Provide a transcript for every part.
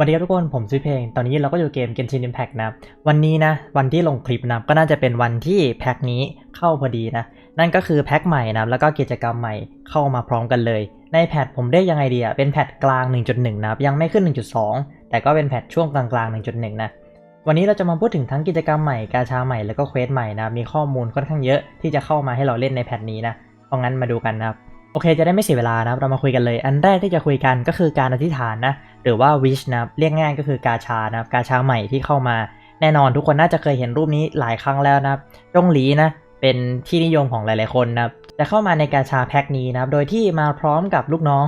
วัสดีครับทุกคนผมซื้อเพลง ตอนนี้เราก็อยู่เกม Genshin Impact นะวันนี้นะ วันที่ลงคลิปนะก็น่าจะเป็นวันที่แพ็คนี้เข้าพอดีนะ นั่นก็คือแพ็คใหม่นะแล้วก็กิจกรรมใหม่เข้ามาพร้อมกันเลย ในแพทผมเรียกยังไงดีอะเป็นแพทกลาง 1.1 นะครับ ยังไม่ขึ้น 1.2 แต่ก็เป็นแพทช่วงกลางๆ 1.1 นะ วันนี้เราจะมาพูดถึงทั้งกิจกรรมใหม่ กาชาใหม่แล้วก็เควสใหม่นะ มีข้อมูลค่อนข้างเยอะที่จะเข้ามาให้เราเล่นในแพทนี้นะ เพราะงั้นมาดูกันนะครับ โอเคจะได้ไม่เสียเวลานะเรามาคุยกันเลย อันแรกที่จะคุยกันก็คือการอธิษฐานนะหรือว่า wish นะเรียกง่ายก็คือกาชานะกาชาใหม่ที่เข้ามา แน่นอนทุกคนน่าจะเคยเห็นรูปนี้หลายครั้งแล้วนะจงหลีนะเป็นที่นิยมของหลาย ๆ คนนะจะเข้ามาในกาชาแพ็คนี้นะครับ โดยที่มาพร้อมกับลูกน้อง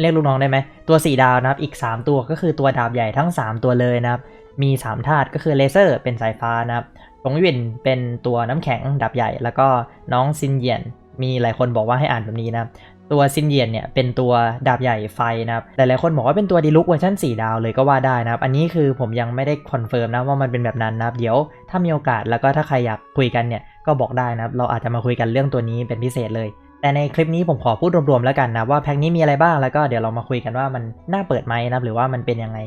เรียกลูกน้องได้ไหม ตัว 4 ดาวนะครับ อีก 3 ตัวก็คือตัวดาบใหญ่ทั้ง 3 ตัวเลยนะครับ มี 3 ธาตุก็คือเลเซอร์เป็นสายฟ้านะครับตงวินเป็นตัวน้ำแข็งดาบใหญ่ แล้วก็น้องซินเยียน มีหลายคนบอกว่าให้อ่านแบบนี้นะครับตัวซินเยียนเนี่ยเป็นตัวดาบใหญ่ไฟนะครับหลายๆคนบอกว่าเป็นตัวดีลุกเวอร์ชัน4 ดาวเลยก็ว่าได้นะครับ อันนี้คือผมยังไม่ได้คอนเฟิร์มนะว่ามันเป็นแบบนั้นนะครับ เดี๋ยวถ้ามีโอกาสแล้วก็ถ้าใครอยากคุยกันเนี่ยก็บอกได้นะครับ เราอาจจะมาคุยกันเรื่องตัวนี้เป็นพิเศษเลย แต่ในคลิปนี้ผมขอพูดรวมๆแล้วกันนะว่าแพ็คนี้มีอะไรบ้างแล้วก็เดี๋ยวเรามาคุยกันว่ามันน่าเปิดไหมนะครับหรือว่ามันเป็นยังไง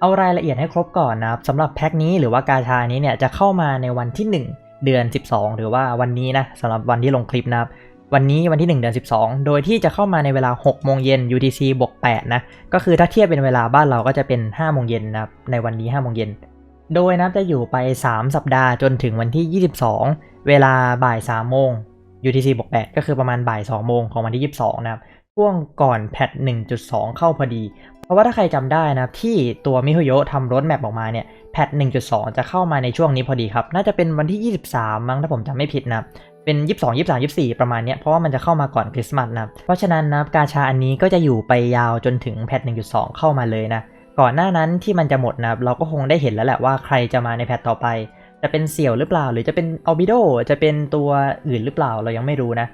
เอารายละเอียดให้ครบก่อนนะครับสำหรับแพ็คนี้หรือว่ากาชานี้เนี่ยจะเข้ามาในวันที่ 1 เดือน 12 หรือว่าวันนี้นะสำหรับวันที่ลงคลิปนะครับ วันนี้วันที่ 1 เดือน 12 โดยที่จะเข้ามาในเวลา 6 โมงเย็น UTC บวก 8 นะ ก็คือถ้าเทียบเป็นเวลาบ้านเราก็จะเป็น 5 โมงเย็นนะครับ ในวันนี้ 5 โมงเย็น โดยนะจะอยู่ไป 3 สัปดาห์จนถึงวันที่ 22 เวลาบ่าย 3 โมง UTC บวก 8 ก็คือประมาณบ่าย 2 โมงของวันที่ 22 นะครับช่วงก่อนแพท1.2 เข้าพอดี เพราะว่าถ้าใครจำได้นะที่ตัวมิฮโยะทำรถแมปออกมาเนี่ยแพท 1.2 จะเข้ามาในช่วงนี้พอดีครับ น่าจะเป็นวันที่ 23 มั้งถ้าผมจำไม่ผิดนะเป็น 22 23 24 ประมาณเนี้ยเพราะว่ามันจะเข้ามาก่อนคริสต์มาสนะเพราะฉะนั้นนะกาชาอันนี้ก็จะอยู่ไปยาวจนถึงแพท 1.2 เข้ามาเลยนะก่อนหน้านั้นที่มันจะหมดนะเราก็คงได้เห็นแล้วแหละว่าใครจะมาในแพทต่อไป จะเป็นเสี่ยวหรือเปล่า หรือจะเป็นอัลบิโดจะเป็นตัวอื่นหรือเปล่าเรายังไม่รู้นะ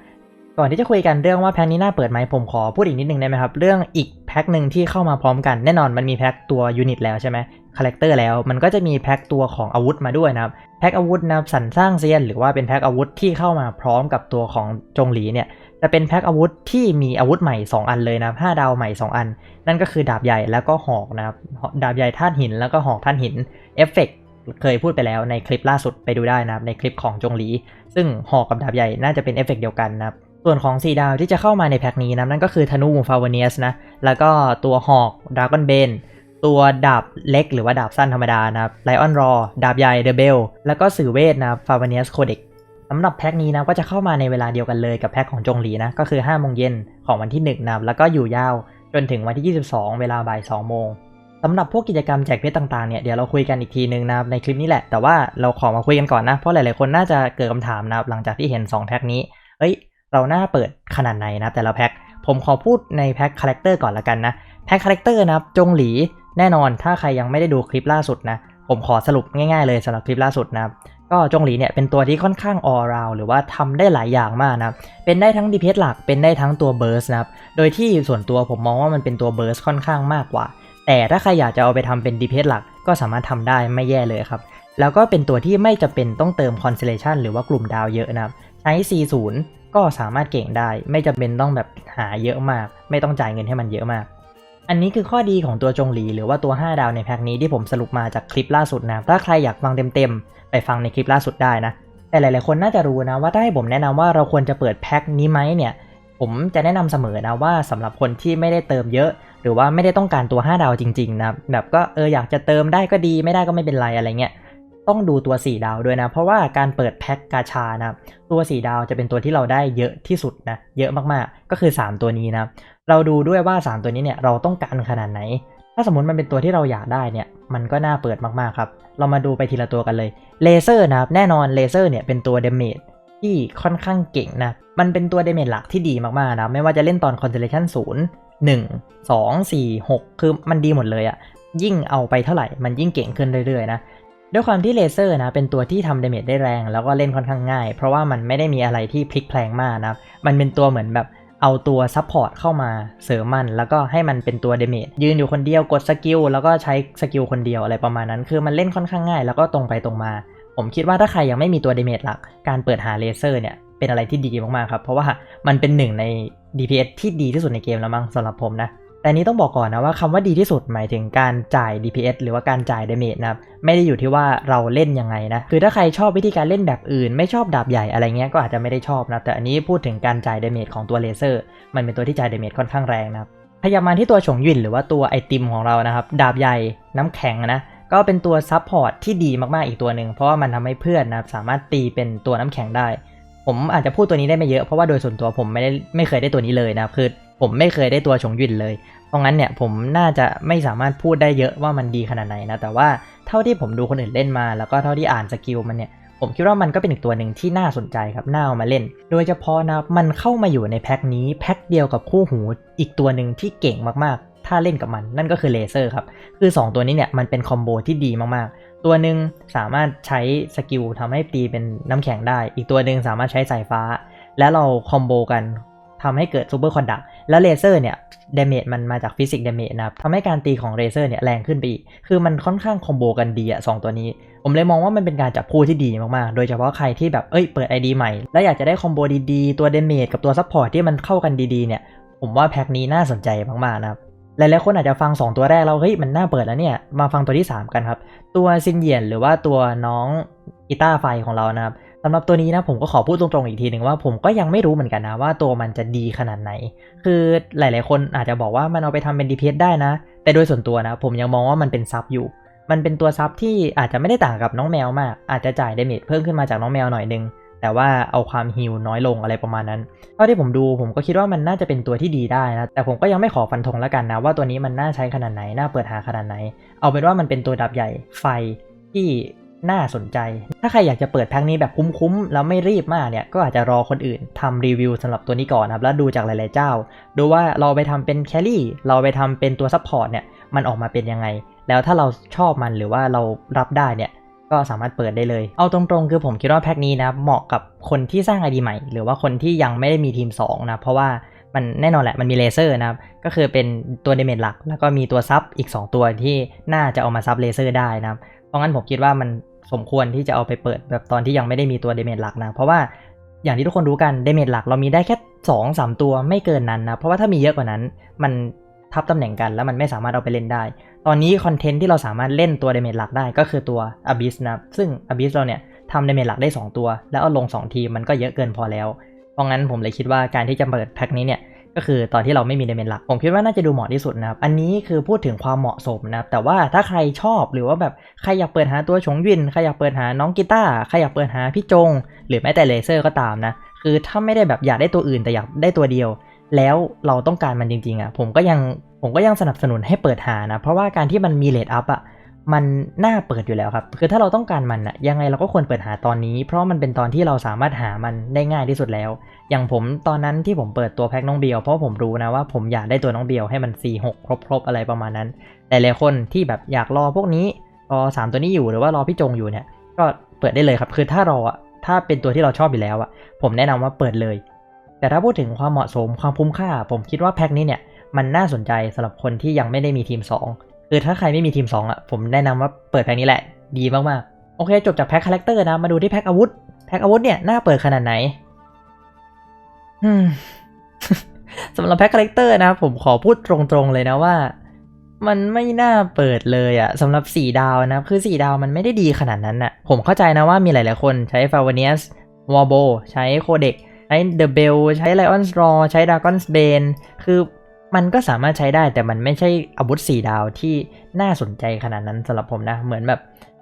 ก่อนที่จะคุยกันเรื่องว่าแพ็คนี้น่าเปิดไหมผมขอพูดอีกนิดนึงได้ไหมครับ เรื่องอีก พ็คหนึ่งที่เข้ามาพร้อมกันแน่นอนมันมีแพ็คตัวยูนิตแล้วใช่ไหมคาแรคเตอร์แล้วมันก็จะมีแพ็คตัวของอาวุธมาด้วยนะครับแพ็คอาวุธนะครับสรรสร้างเซียนหรือว่าเป็นแพ็คอาวุธที่เข้ามาพร้อมกับตัวของจงหลีเนี่ยจะเป็นแพ็คอาวุธที่มีอาวุธใหม่ 2 อันเลยนะครับ5ดาวใหม่ 2 อัน นั่นก็คือดาบใหญ่แล้วก็หอกนะครับดาบใหญ่ธาตุหินแล้วก็หอกธาตุหินเอฟเฟกเคยพูดไปแล้วในคลิปล่าสุดไปดูได้นะครับในคลิปของจงหลี ซึ่งหอกกับดาบใหญ่น่าจะเป็นเอฟเฟกเดียวกันนะครับ ส่วนของ4ดาวที่จะเข้ามาในแพ็คนี้นะนั่นก็คือธนูฟาวเนียสนะ แล้วก็ตัวหอกดราก้อนเบนตัวดาบเล็กหรือว่าดาบสั้นธรรมดานะครับไลออนรอดาบใหญ่เดอะเบลแล้วก็สื่อเวทนะฟาวเนียสโคเด็กสำหรับแพ็คนี้นะก็จะเข้ามาในเวลาเดียวกันเลยกับแพ็คของจงหลีนะก็คือ5โมงเย็นของวันที่1นะครับแล้วก็อยู่ยาวจนถึงวันที่ 22 เวลาบ่าย2โมงสำหรับพวกกิจกรรมแจกเพชรต่างๆเนี่ยเดี๋ยวเราคุยกันอีกทีนึงนะครับในคลิปนี้แหละแต่ว่าเราขอมาคุยกันก่อนนะเพราะหลายๆคนน่าจะเกิดคำถามนะครับหลังจากที่เห็น 2 แพ็คนี้เอ้ย เราหน่าเปิดขนาดไหนนะแต่ละแพ็คผมขอพูดในแพ็คคาแรคเตอร์ก่อนละกันนะแพ็คคาแรคเตอร์นะครับจงหลีแน่นอนถ้าใครยังไม่ได้ดูคลิปล่าสุดนะผมขอสรุปง่ายๆเลยสำหรับคลิปล่าสุดนะครับก็จงหลีเนี่ยเป็นตัวที่ค่อนข้าง all round หรือว่าทำได้หลายอย่างมากนะเป็นได้ทั้ง DPS หลักเป็นได้ทั้งตัว burst นะครับโดยที่ส่วนตัวผมมองว่ามันเป็นตัว burst ค่อนข้างมากกว่า แต่ถ้าใครอยากจะเอาไปทำเป็น DPS หลักก็สามารถทำได้ไม่แย่เลยครับ แล้วก็เป็นตัวที่ไม่จะเป็นต้องเติม constellation หรือว่ากลุ่มดาวเยอะนะครับใช้ C0 ก็สามารถเก่งได้ ไม่จำเป็นต้องแบบหาเยอะมาก ไม่ต้องจ่ายเงินให้มันเยอะมาก อันนี้คือข้อดีของตัวจงหลีหรือว่าตัว 5 ดาวในแพ็คนี้ที่ผมสรุปมาจากคลิปล่าสุดนะ ถ้าใครอยากฟังเต็มๆ ไปฟังในคลิปล่าสุดได้นะ แต่หลายๆคนน่าจะรู้นะว่าถ้าให้ผมแนะนำว่าเราควรจะเปิดแพ็คนี้ไหมเนี่ย ผมจะแนะนำเสมอนะว่าสำหรับคนที่ไม่ได้เติมเยอะ หรือว่าไม่ได้ต้องการตัว 5 ดาวจริงๆนะแบบก็เอออยากจะเติมได้ก็ดีไม่ได้ก็ไม่เป็นไรอะไรเงี้ย ต้องดูตัว 4 ดาวด้วยนะ เพราะว่าการเปิดแพ็คกาชานะตัว 4 ดาวจะเป็นตัวที่เราได้เยอะที่สุดนะเยอะมากๆ ก็คือ 3 ตัวนี้นะเราดูด้วยว่า 3 ตัวนี้เนี่ยเราต้องการขนาดไหน ถ้าสมมติมันเป็นตัวที่เราอยากได้เนี่ยมันก็น่าเปิดมากๆครับเรามาดูไปทีละตัวกันเลยเลเซอร์นะครับแน่นอนเลเซอร์เนี่ยเป็นตัวเดเมจที่ค่อนข้างเก่งนะมันเป็นตัวเดเมจหลักที่ดีมากๆนะไม่ว่าจะเล่นตอน Constellation 0 1 2 4 6คือมันดีหมดเลยอะยิ่งเอาไปเท่าไหร่มันยิ่งเก่งขึ้นเรื่อยๆนะ ด้วยความที่เลเซอร์นะเป็นตัวที่ทำดาเมจได้แรง แล้วก็เล่นค่อนข้างง่าย เพราะว่ามันไม่ได้มีอะไรที่พลิกแพลงมากนะมันเป็นตัวเหมือนแบบเอาตัวซัพพอร์ตเข้ามาเสริมมัน แล้วก็ให้มันเป็นตัวเดเมจยืนอยู่คนเดียวกดสกิลแล้วก็ใช้สกิลคนเดียวอะไรประมาณนั้น คือมันเล่นค่อนข้างง่าย แล้วก็ตรงไปตรงมา ผมคิดว่าถ้าใครยังไม่มีตัวเดเมจหลัก การเปิดหาเลเซอร์เนี่ยเป็นอะไรที่ดีมากๆครับเพราะว่ามันเป็นหนึ่งใน DPS ที่ดีที่สุดในเกมแล้วมั้งสำหรับผมนะ แต่นี้ต้องบอกก่อนนะว่าคำว่าดีที่สุดหมายถึงการจ่าย DPS หรือว่าการจ่าย damage นะครับไม่ได้อยู่ที่ว่าเราเล่นยังไงนะคือถ้าใครชอบวิธีการเล่นแบบอื่น ไม่ชอบดาบใหญ่อะไรเงี้ยก็อาจจะไม่ได้ชอบนะแต่อันนี้พูดถึงการจ่าย damage ของตัวเลเซอร์ มันเป็นตัวที่จ่าย damage ค่อนข้างแรงนะครับพยายามมาที่ตัวฉงหยินหรือว่าตัวไอติมของเรานะครับดาบใหญ่น้ำแข็งนะก็เป็นตัวซับพอร์ตที่ดีมากๆอีกตัวหนึ่งเพราะว่ามันทำให้เพื่อนนะครับสามารถตีเป็นตัวน้ำแข็งได้ ผมอาจจะพูดตัวนี้ได้ไม่เยอะเพราะว่าโดยส่วนตัวผมไม่ได้ไม่เคยได้ตัวนี้เลยนะคือ ผมไม่เคยได้ตัวฉงยินเลย เพราะงั้นเนี่ยผมน่าจะไม่สามารถพูดได้เยอะว่ามันดีขนาดไหนนะ แต่ว่าเท่าที่ผมดูคนอื่นเล่นมา แล้วก็เท่าที่อ่านสกิลมันเนี่ย ผมคิดว่ามันก็เป็นอีกตัวหนึ่งที่น่าสนใจครับ น่าเอามาเล่น โดยเฉพาะนะมันเข้ามาอยู่ในแพ็คนี้แพ็คเดียวกับคู่หูอีกตัวหนึ่งที่เก่งมากๆ ถ้าเล่นกับมันนั่นก็คือเลเซอร์ครับ คือ 2 ตัวนี้เนี่ยมันเป็นคอมโบที่ดีมากๆ ตัวหนึ่งสามารถใช้สกิลทำให้ตีเป็นน้ำแข็งได้ อีกตัวหนึ่งสามารถใช้สายฟ้า แล้วเราคอมโบกัน ทำให้เกิดซูเปอร์คอนดักแล้วเลเซอร์เนี่ยเดเมจมันมาจากฟิสิกส์เดเมจนะครับทำให้การตีของเลเซอร์เนี่ยแรงขึ้นไปอีก คือมันค่อนข้างคอมโบกันดีอะสองตัวนี้ ผมเลยมองว่ามันเป็นการจับคู่ที่ดีมากๆ โดยเฉพาะใครที่แบบเอ้ยเปิด ID ใหม่ แล้วอยากจะได้คอมโบดีๆ ตัวเดเมจกับตัวซัพพอร์ตที่มันเข้ากันดีๆเนี่ย ผมว่าแพ็คนี้น่าสนใจมากๆนะครับหลายๆคนอาจจะฟัง 2 ตัวแรกแล้วเฮ้ยมันน่าเปิดแล้วเนี่ย มาฟังตัวที่ 3 กันครับ ตัวซินเยียนหรือว่าตัวน้องกีตาร์ไฟของเรานะครับ สำหรับตัวนี้นะผมก็ขอพูดตรงๆอีกทีหนึ่งว่าผมก็ยังไม่รู้เหมือนกันนะว่าตัวมันจะดีขนาดไหน คือหลายๆคนอาจจะบอกว่ามันเอาไปทำเป็น DPS ได้นะ แต่โดยส่วนตัวนะผมยังมองว่ามันเป็นซับอยู่ มันเป็นตัวซับที่อาจจะไม่ได้ต่างกับน้องแมวมาก อาจจะจ่ายเดเมจเพิ่มขึ้นมาจากน้องแมวหน่อยนึง แต่ว่าเอาความฮิลน้อยลงอะไรประมาณนั้น เท่าที่ผมดูผมก็คิดว่ามันน่าจะเป็นตัวที่ดีได้นะ แต่ผมก็ยังไม่ขอฟันธงแล้วกันนะว่าตัวนี้มันน่าใช้ขนาดไหน น่าเปิดหาขนาดไหน เอาเป็นว่ามันเป็นตัวดับใหญ่ไฟที่ น่าสนใจ ถ้าใครอยากจะเปิดแพ็คนี้แบบคุ้มๆ แล้วไม่รีบมากเนี่ย ก็อาจจะรอคนอื่นทำรีวิวสำหรับตัวนี้ก่อนนะครับ แล้วดูจากหลายๆเจ้า ดูว่าเราไปทำเป็นแคลรี่ เราไปทำเป็นตัวซัพพอร์ตเนี่ย มันออกมาเป็นยังไง แล้วถ้าเราชอบมันหรือว่าเรารับได้เนี่ย ก็สามารถเปิดได้เลย เอาตรงๆ คือผมคิดว่าแพ็คนี้นะ เหมาะกับคนที่สร้าง ID ใหม่ หรือว่าคนที่ยังไม่ได้มีทีม2นะ เพราะว่ามันแน่นอนแหละ มันมีเลเซอร์นะครับ ก็คือเป็นตัวเดเมจหลัก แล้วก็มีตัวซับอีก 2 ตัวที่น่าจะเอามาซับเลเซอร์ได้นะครับ ราะงั้นผมคิดว่ามันสมควรที่จะเอาไปเปิดแบบตอนที่ยังไม่ได้มีตัวเดเมจหลักนะ เพราะว่าอย่างที่ทุกคนรู้กันเดเมจหลักเรามีได้แค่2 3ตัวไม่เกินนั้นนะ เพราะว่าถ้ามีเยอะกว่านั้น มันทับตำแหน่งกันแล้วมันไม่สามารถเอาไปเล่นได้ ตอนนี้คอนเทนต์ที่เราสามารถเล่นตัวเดเมจหลักได้ก็คือตัว Abyss นะ ซึ่ง Abyss เราเนี่ยทำเดเมจหลักได้ 2 ตัว แล้วเอาลง 2 ทีมมันก็เยอะเกินพอแล้ว เพราะงั้นผมเลยคิดว่าการที่จะเปิดแพ็คนี้เนี่ย ก็คือตอนที่เราไม่มีเดเมจหลัก ผมคิดว่าน่าจะดูเหมาะที่สุดนะครับ อันนี้คือพูดถึงความเหมาะสมนะครับ แต่ว่าถ้าใครชอบหรือว่าแบบใครอยากเปิดหาตัวชงยิน ใครอยากเปิดหาน้องกีตาร์ ใครอยากเปิดหาพี่จง หรือแม้แต่เลเซอร์ก็ตามนะ คือถ้าไม่ได้แบบอยากได้ตัวอื่นแต่อยากได้ตัวเดียว แล้วเราต้องการมันจริงๆอะ ผมก็ยังผมก็ยังสนับสนุนให้เปิดหานะ เพราะว่าการที่มันมีเลดอัพอะ มันน่าเปิดอยู่แล้วครับ คือถ้าเราต้องการมันอะยังไงเราก็ควรเปิดหาตอนนี้ เพราะมันเป็นตอนที่เราสามารถหามันได้ง่ายที่สุดแล้ว อย่างผมตอนนั้นที่ผมเปิดตัวแพ็คน้องเบียวเพราะผมรู้นะว่าผมอยากได้ตัวน้องเบียวให้มัน 4 6 ครบครบอะไรประมาณนั้น แต่หลายคนที่แบบอยากรอพวกนี้รอสามตัวนี้อยู่หรือว่ารอพี่จงอยู่เนี่ย ก็เปิดได้เลยครับ คือถ้ารออะถ้าเป็นตัวที่เราชอบอยู่แล้วอะผมแนะนำว่าเปิดเลย แต่ถ้าพูดถึงความเหมาะสมความคุ้มค่า ผมคิดว่าแพ็คนี้เนี่ยมันน่าสนใจสำหรับคนที่ยังไม่ได้มีทีม 2 คือถ้าใครไม่มีทีม 2อะผมแนะนำว่าเปิดแพ็คนี้แหละ ดีมากๆ โอเค จบจากแพ็คคาแรคเตอร์นะ มาดูที่แพ็คอาวุธ แพ็คอาวุธเนี่ยน่าเปิดขนาดไหนสำหรับแพ็คคาแรคเตอร์นะ ผมขอพูดตรงๆเลยนะว่า มันไม่น่าเปิดเลยอะสำหรับ 4 ดาวนะ คือ 4 ดาวมันไม่ได้ดีขนาดนั้นอะผมเข้าใจนะว่ามีหลายๆคนใช้ฟาวเนียสวอโบใช้โคเด็กใช้เดอะเบลใช้ไลออนสรอใช้ดากอนสเบนคือ มันก็สามารถใช้ได้แต่มันไม่ใช่อาวุธ 4 ดาวที่น่าสนใจขนาดนั้นสำหรับผมนะ เหมือนแบบ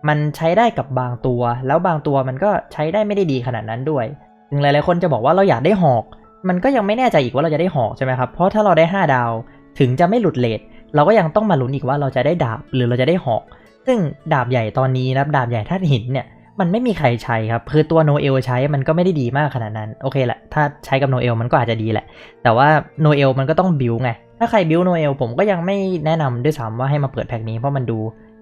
มันใช้ได้กับบางตัว แล้วบางตัวมันก็ใช้ได้ไม่ได้ดีขนาดนั้นด้วยถึงหลายๆคนจะบอกว่าเราอยากได้หอก มันก็ยังไม่แน่ใจอีกว่าเราจะได้หอกใช่ไหมครับเพราะถ้าเราได้ 5 ดาว ถึงจะไม่หลุดเลทเราก็ยังต้องมาลุ้นอีกว่าเราจะได้ดาบหรือเราจะได้หอก ซึ่งดาบใหญ่ตอนนี้นะดาบใหญ่ธาตุหินเนี่ย มันไม่มีใครใช้ครับ คือตัวโนเอลใช้มันก็ไม่ได้ดีมากขนาดนั้น โอเคแหละ ถ้าใช้กับโนเอลมันก็อาจจะดีแหละ แต่ว่าโนเอลมันก็ต้องบิวไง ถ้าใครบิวโนเอลผมก็ยังไม่แนะนำด้วยซ้ำว่าให้มาเปิดแพ็คนี้ เพราะมันดู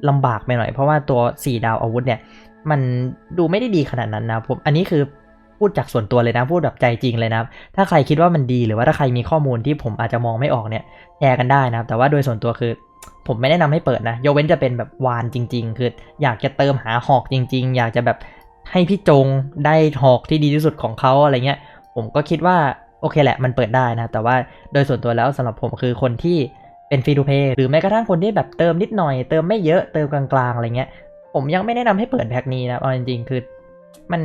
ลำบากไปหน่อย เพราะว่าตัว 4 ดาวอาวุธเนี่ย มันดูไม่ได้ดีขนาดนั้นนะผม อันนี้คือพูดจากส่วนตัวเลยนะ พูดแบบใจจริงเลยนะ ถ้าใครคิดว่ามันดีหรือว่าถ้าใครมีข้อมูลที่ผมอาจจะมองไม่ออกเนี่ย แชร์กันได้นะแต่ว่าโดยส่วนตัวคือ ผมไม่แนะนำให้เปิดนะยกเว้นจะเป็นแบบวานจริง ๆ คืออยากจะเติมหาหอกจริง ๆ อยากจะแบบให้พี่จงได้หอกที่ดีที่สุดของเขาอะไรเงี้ย ผมก็คิดว่าโอเคแหละมันเปิดได้นะ แต่ว่าโดยส่วนตัวแล้วสำหรับผมคือคนที่เป็นฟรีทูเพย์หรือแม้กระทั่งคนที่แบบเติมนิดหน่อย เติมไม่เยอะเติมกลางๆอะไรเงี้ย ผมยังไม่แนะนำให้เปิดแพ็คนี้นะเอาจริงๆคือ มัน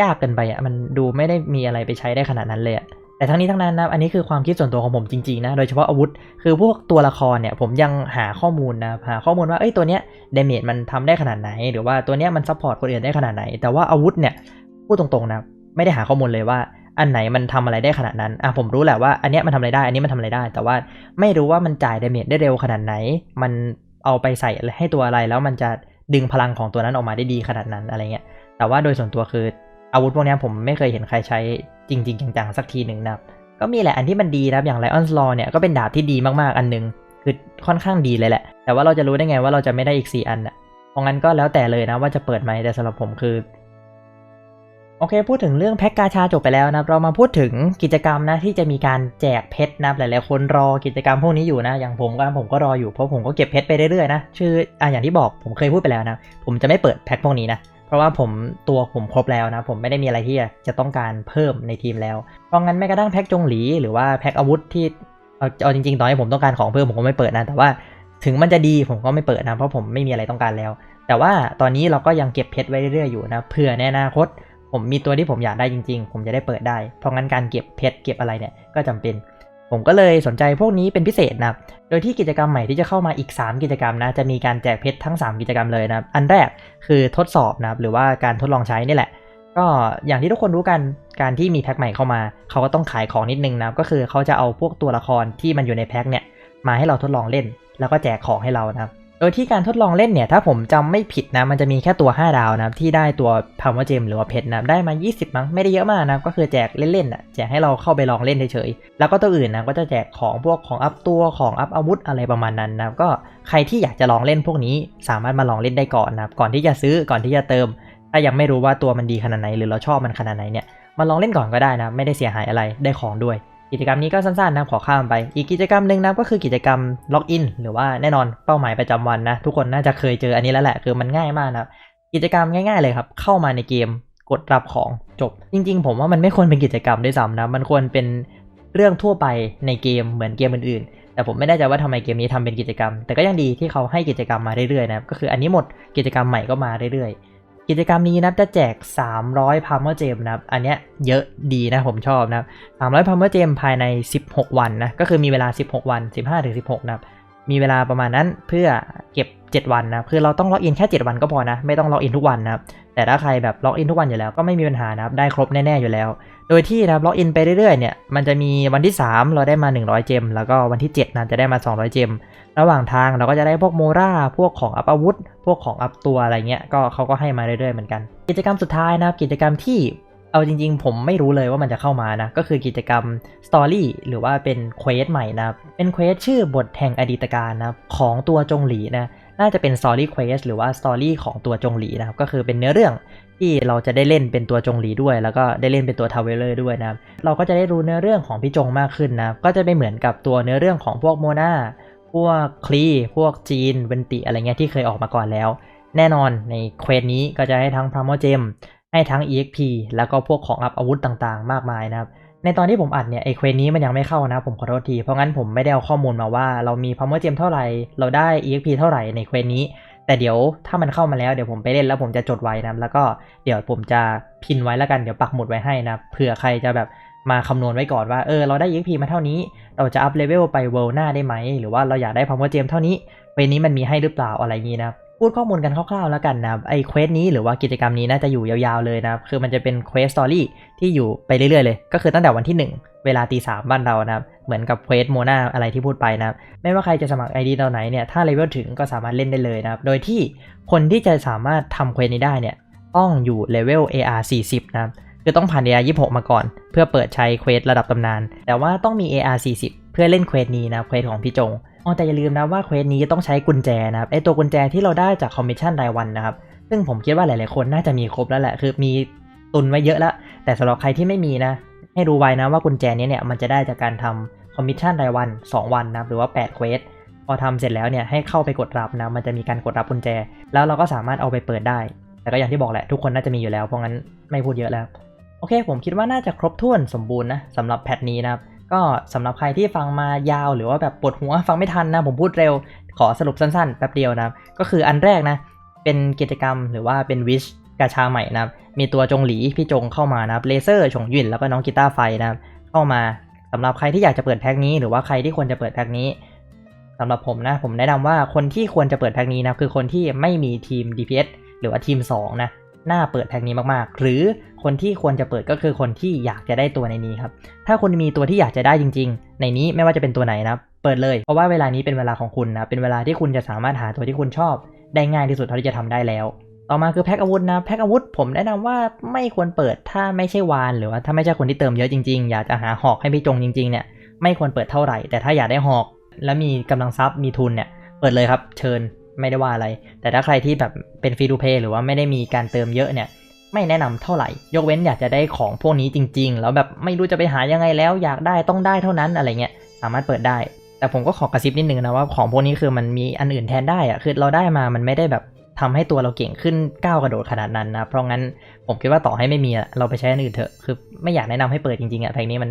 ยากเกินไปอะมันดูไม่ได้มีอะไรไปใช้ได้ขนาดนั้นเลยอะ แต่ทั้งนี้ทั้งนั้นนะอันนี้คือความคิดส่วนตัวของผมจริงๆนะ โดยเฉพาะอาวุธ คือพวกตัวละครเนี่ย ผมยังหาข้อมูลนะหาข้อมูลว่าเอ้ยตัวเนี้ยเดเมจมันทำได้ขนาดไหน หรือว่าตัวเนี้ยมันซัพพอร์ตคนอื่นได้ขนาดไหน แต่ว่าอาวุธเนี่ยพูดตรงๆนะไม่ได้หาข้อมูลเลยว่าอันไหนมันทำอะไรได้ขนาดนั้น อะผมรู้แหละว่าอันเนี้ยมันทำอะไรได้ อันนี้มันทำอะไรได้ แต่ว่าไม่รู้ว่ามันจ่ายเดเมจได้เร็วขนาดไหน มันเอาไปใส่ให้ตัวอะไรแล้วมันจะดึงพลังของตัวนั้นออกมาได้ดีขนาดนั้นอะไรเงี้ย แต่ว่าโดยส่วนตัวคืออาวุธพวกนี้ผมไม่เคยเห็นใครใช้ จริงๆจังๆสักทีหนึ่งนะครับ ก็มีแหละอันที่มันดีนะครับอย่าง Lion's Law เนี่ยก็เป็นดาบที่ดีมากๆอันหนึง คือค่อนข้างดีเลยแหละ แต่ว่าเราจะรู้ได้ไงว่าเราจะไม่ได้อีก 4 อันอะเพราะงั้นก็แล้วแต่เลยนะว่าจะเปิดไหมแต่สำหรับผมคือโอเค พูดถึงเรื่องแพ็กกาชาจบไปแล้วนะเรามาพูดถึงกิจกรรมนะที่จะมีการแจกเพชรนะหลายๆคนรอกิจกรรมพวกนี้อยู่นะ อย่างผมก็ผมก็รออยู่เพราะผมก็เก็บเพชรไปเรื่อยๆนะชื่ออะอย่างที่บอกผมเคยพูดไปแล้วนะ ผมจะไม่เปิดแพ็คพวกนี้นะ เพราะว่าผมตัวผมครบแล้วนะ ผมไม่ได้มีอะไรที่จะต้องการเพิ่มในทีมแล้ว เพราะงั้นแม้กระทั่งแพ็คจงหลีหรือว่าแพ็คอาวุธที่เอาเอาจริงๆตอนนี้ผมต้องการของเพิ่มผมก็ไม่เปิดนะ แต่ว่าถึงมันจะดีผมก็ไม่เปิดนะ เพราะผมไม่มีอะไรต้องการแล้ว แต่ว่าตอนนี้เราก็ยังเก็บเพชรไว้เรื่อยๆอยู่นะเผื่อในอนาคตผมมีตัวที่ผมอยากได้จริง ๆ ผมจะได้เปิดได้ เพราะงั้นการเก็บเพชรเก็บอะไรเนี่ยก็จำเป็น ผมก็เลยสนใจพวกนี้เป็นพิเศษนะครับ โดยที่กิจกรรมใหม่ที่จะเข้ามาอีก 3 กิจกรรมนะ จะมีการแจกเพชรทั้ง 3 กิจกรรมเลยนะครับ อันแรกคือทดสอบนะครับ หรือว่าการทดลองใช้นี่แหละ ก็อย่างที่ทุกคนรู้กัน การที่มีแพ็คใหม่เข้ามา เขาก็ต้องขายของนิดนึงนะครับ ก็คือเขาจะเอาพวกตัวละครที่มันอยู่ในแพ็คเนี่ย มาให้เราทดลองเล่น แล้วก็แจกของให้เรานะครับ โดยที่การทดลองเล่นเนี่ย ถ้าผมจำไม่ผิดนะ มันจะมีแค่ตัว 5 ดาวนะครับ ที่ได้ตัวพาวเวอร์เจมหรือว่าเพชรนะ ได้มา 20 มั้ง ไม่ได้เยอะมากนะ ก็คือแจกเล่นๆอะ แจกให้เราเข้าไปลองเล่นเฉยๆ แล้วก็ตัวอื่นนะ ก็จะแจกของพวกของอัพตัวของอัพอาวุธอะไรประมาณนั้นนะ ก็ใครที่อยากจะลองเล่นพวกนี้ สามารถมาลองเล่นได้ก่อนนะครับก่อนที่จะซื้อ ก่อนที่จะเติม ถ้ายังไม่รู้ว่าตัวมันดีขนาดไหน หรือเราชอบมันขนาดไหนเนี่ย มาลองเล่นก่อนก็ได้นะ ไม่ได้เสียหายอะไร ได้ของด้วย กิจกรรมนี้ก็สั้นๆนะขอข้ามไป อีกกิจกรรมหนึ่งนะก็คือกิจกรรมล็อกอินหรือว่าแน่นอนเป้าหมายประจำวันนะ ทุกคนน่าจะเคยเจออันนี้แล้วแหละคือมันง่ายมากนะกิจกรรมง่ายๆเลยครับ เข้ามาในเกมกดรับของจบ จริง ๆ ผมว่ามันไม่ควรเป็นกิจกรรมด้วยซ้ำนะมันควรเป็นเรื่องทั่วไปในเกมเหมือนเกมอื่นๆ แต่ผมไม่แน่ใจว่าทำไมเกมนี้ทำเป็นกิจกรรม แต่ก็ยังดีที่เขาให้กิจกรรมมาเรื่อยๆนะก็คืออันนี้หมดกิจกรรมใหม่ก็มาเรื่อยๆ กิจกรรมนี้นะจะแจก 300พาร์เมอร์เจมนะครับ อันเนี้ยเยอะดีนะผมชอบนะครับ300พาร์เมอร์เจมภายใน 16 วันนะ ก็คือมีเวลา 16 วัน 15-16 นะครับ มีเวลาประมาณนั้นเพื่อเก็บ 7 วันนะคือเราต้องล็อกอินแค่ 7 วันก็พอนะ ไม่ต้องล็อกอินทุกวันนะครับ แต่ถ้าใครแบบล็อกอินทุกวันอยู่แล้วก็ไม่มีปัญหานะครับ ได้ครบแน่ๆอยู่แล้ว โดยที่นะครับล็อกอินไปเรื่อยๆเนี่ยมันจะมีวันที่ 3 เราได้มา 100 เจม แล้วก็วันที่7นะจะได้มา 200 เจม ระหว่างทางเราก็จะได้พวกโมราพวกของอัพอาวุธ พวกของอัพตัวอะไรเงี้ยก็เขาก็ให้มาเรื่อยๆเหมือนกัน กิจกรรมสุดท้ายนะครับกิจกรรมที่เอาจริงๆ ผมไม่รู้เลยว่ามันจะเข้ามานะ ก็คือกิจกรรม Story หรือว่าเป็นเควสใหม่นะครับ เป็นเควสชื่อบทแห่งอดีตการนะครับของตัวจงหลีนะ น่าจะเป็น Story Quest หรือว่า Story ของตัวจงหลีนะครับ ก็คือเป็นเนื้อเรื่อง ที่เราจะได้เล่นเป็นตัวจงหลีด้วย แล้วก็ได้เล่นเป็นตัวทาวเวลเลอร์ด้วยนะครับ เราก็จะได้รู้เนื้อเรื่องของพี่จงมากขึ้นนะก็จะไม่เหมือนกับตัวเนื้อเรื่องของพวกโมนาพวกคลีพวกจีนเวนติอะไรเงี้ยที่เคยออกมาก่อนแล้ว แน่นอนในเควสนี้ก็จะให้ทั้งพรามอเจมให้ทั้ง EXP แล้วก็พวกของอัพอาวุธต่างๆ มากมายนะครับในตอนที่ผมอัดเนี่ยไอเควสนี้มันยังไม่เข้านะผมขอโทษที เพราะงั้นผมไม่ได้เอาข้อมูลมาว่าเรามีพรามอเจมเท่าไหร่ เราได้ EXP เท่าไหร่ในเควสนี้ แต่เดี๋ยวถ้ามันเข้ามาแล้วเดี๋ยวผมไปเล่นแล้วผมจะจดไว้นะแล้วก็เดี๋ยวผมจะพินไว้แล้วกันเดี๋ยวปักหมุดไว้ให้นะเผื่อใครจะแบบมาคำนวณไว้ก่อนว่าเออเราได้ EXP มาเท่านี้ เราจะอัพเลเวลไปเวลหน้าได้ไหมหรือว่าเราอยากได้พาวเวอร์เจมเท่านี้เวนี้มันมีให้หรือเปล่าอะไรอย่างนี้นะ พูดข้อมูลกันคร่าวๆแล้วกันนะไอ้เควสนี้หรือว่ากิจกรรมนี้น่าจะอยู่ยาวๆเลยนะคือมันจะเป็นเควสสตอรี่ที่อยู่ไปเรื่อยๆเลย ก็คือตั้งแต่วันที่ 1 เวลาตีสามบ้านเรานะเหมือนกับเควสโมนาอะไรที่พูดไปนะไม่ว่าใครจะสมัคร ID ตอนไหนเนี่ยถ้าเลเวลถึงก็สามารถเล่นได้เลยนะโดยที่คนที่จะสามารถทำเควสนี้ได้เนี่ยต้องอยู่เลเวล AR 40นะคือต้องผ่าน AR 26 มาก่อน เพื่อเปิดใช้เควสระดับตำนาน แต่ว่าต้องมี AR 40เพื่อเล่นเควสนี้นะเควสของพี่จง อ๋อแต่อย่าลืมนะว่าเควสนี้ต้องใช้กุญแจนะครับไอตัวกุญแจที่เราได้จากคอมมิชชั่นรายวันนะครับ ซึ่งผมคิดว่าหลาย ๆ คนน่าจะมีครบแล้วแหละ คือมีตุนไว้เยอะแล้ว แต่สำหรับใครที่ไม่มีนะ ให้รู้ไว้นะว่ากุญแจนี้เนี่ยมันจะได้จากการทำคอมมิชชั่นรายวัน 2 วันนะครับหรือว่า8เควสพอทำเสร็จแล้วเนี่ยให้เข้าไปกดรับนะ มันจะมีการกดรับกุญแจ แล้วเราก็สามารถเอาไปเปิดได้ แต่ก็อย่างที่บอกแหละทุกคนน่าจะมีอยู่แล้วเพราะงั้นไม่พูดเยอะแล้ว โอเค ผมคิดว่าน่าจะครบถ้วนสมบูรณ์นะสำหรับแพทนี้นะครับ ก็สำหรับใครที่ฟังมายาวหรือว่าแบบปวดหัวฟังไม่ทันนะผมพูดเร็ว ขอสรุปสั้นๆแป๊บเดียวนะก็คืออันแรกนะ เป็นกิจกรรมหรือว่าเป็นวิชกาชาใหม่นะครับมีตัวจงหลีพี่จงเข้ามานะครับเลเซอร์ฉงหยินแล้วก็น้องกีตาร์ไฟนะครับเข้ามาสำหรับใครที่อยากจะเปิดแพ็กนี้ หรือว่าใครที่ควรจะเปิดแพ็กนี้สำหรับผมนะผมแนะนำว่าคนที่ควรจะเปิดแพ็กนี้นะคือคนที่ไม่มีทีม DPS หรือว่าทีม 2 นะ น่าเปิดแพ็กนี้มากๆ หรือคนที่ควรจะเปิดก็คือคนที่อยากจะได้ตัวในนี้ครับ ถ้าคุณมีตัวที่อยากจะได้จริง ๆ ในนี้ไม่ว่าจะเป็นตัวไหนนะ เปิดเลย เพราะว่าเวลานี้เป็นเวลาของคุณนะ เป็นเวลาที่คุณจะสามารถหาตัวที่คุณชอบ ได้ง่ายที่สุดเท่าที่จะทำได้แล้ว ต่อมาคือแพ็คอาวุธนะ แพ็คอาวุธผมแนะนำว่าไม่ควรเปิดถ้าไม่ใช่วาน หรือว่าถ้าไม่ใช่คนที่เติมเยอะจริงๆ อยากจะหาหอกให้พี่จงจริงๆ เนี่ย ไม่ควรเปิดเท่าไหร่ แต่ถ้าอยากได้หอก และมีกำลังทรัพย์ มีทุนเนี่ย เปิดเลยครับ เชิญ ไม่ได้ว่าอะไร แต่ถ้าใครที่แบบเป็นฟรีดูเพย์หรือว่าไม่ได้มีการเติมเยอะเนี่ย ไม่แนะนำเท่าไหร่ ยกเว้นอยากจะได้ของพวกนี้จริง ๆ แล้วแบบไม่รู้จะไปหายังไงแล้วอยากได้ต้องได้เท่านั้นอะไรเงี้ยสามารถเปิดได้ แต่ผมก็ขอกระซิบนิดนึงนะว่าของพวกนี้คือมันมีอันอื่นแทนได้อะคือเราได้มามันไม่ได้แบบทำให้ตัวเราเก่งขึ้นก้าวกระโดดขนาดนั้นนะ เพราะงั้นผมคิดว่าต่อให้ไม่มีเราไปใช้อันอื่นเถอะ คือไม่อยากแนะนำให้เปิดจริงๆอะแพ็กนี้มัน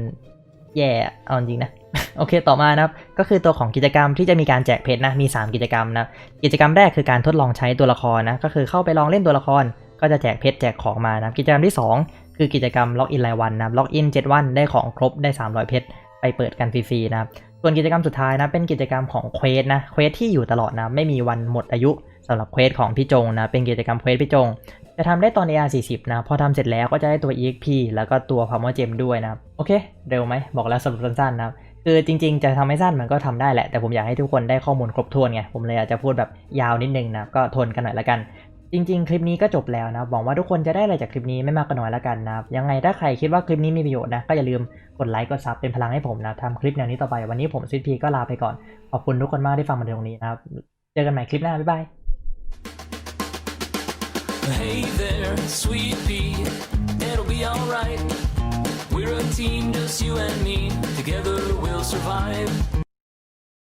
แย่เอาจริงนะ โอเคต่อมานะครับ ก็คือตัวของกิจกรรมที่จะมีการแจกเพชรนะ มี 3 กิจกรรมนะ กิจกรรมแรกคือการทดลองใช้ตัวละครนะ ก็คือเข้าไปลองเล่นตัวละคร ก็จะแจกเพชรแจกของมานะ กิจกรรมที่ 2 คือกิจกรรมล็อกอินรายวันนะล็อกอิน7วันได้ของครบได้ 300 เพชรไปเปิดกันฟรีๆนะครับส่วนกิจกรรมสุดท้ายนะ เป็นกิจกรรมของเควสนะเควสที่อยู่ตลอดนะ ไม่มีวันหมดอายุสำหรับเควสของพี่จงนะ เป็นกิจกรรมเควสพี่จง จะทำได้ตอน AR 40นะ พอทำเสร็จแล้วก็จะได้ตัว EXP แล้วก็ตัว Power Gem ด้วยนะ โอเค เร็วไหม บอกแล้วสรุปสั้นๆนะครับ คือจริง ๆ จะทำให้สั้นมันก็ทำได้แหละ แต่ผมอยากให้ทุกคนได้ข้อมูลครบถ้วนไง ผมเลยอาจจะพูดแบบยาวนิดนึงนะ ก็ทนกันหน่อยละกัน จริง ๆ คลิปนี้ก็จบแล้วนะ หวังว่าทุกคนจะได้อะไรจากคลิปนี้ไม่มากก็น้อยละกันนะ ยังไงถ้าใครคิดว่าคลิปนี้มีประโยชน์นะ ก็อย่าลืมกดไลค์กดซับเป็นพลังให้ผมนะทำคลิปแนวนี้ต่อไป วันนี้ผมซิพีก็ลาไปก่อน ขอบคุณทุกคนมากที่ฟังมาถึงตรงนี้นะครับ เจอกันใหม่คลิปหน้า บ๊ายบาย Hey there, sweet pea, it'll be alright. Team, just you and me. Together we'll survive.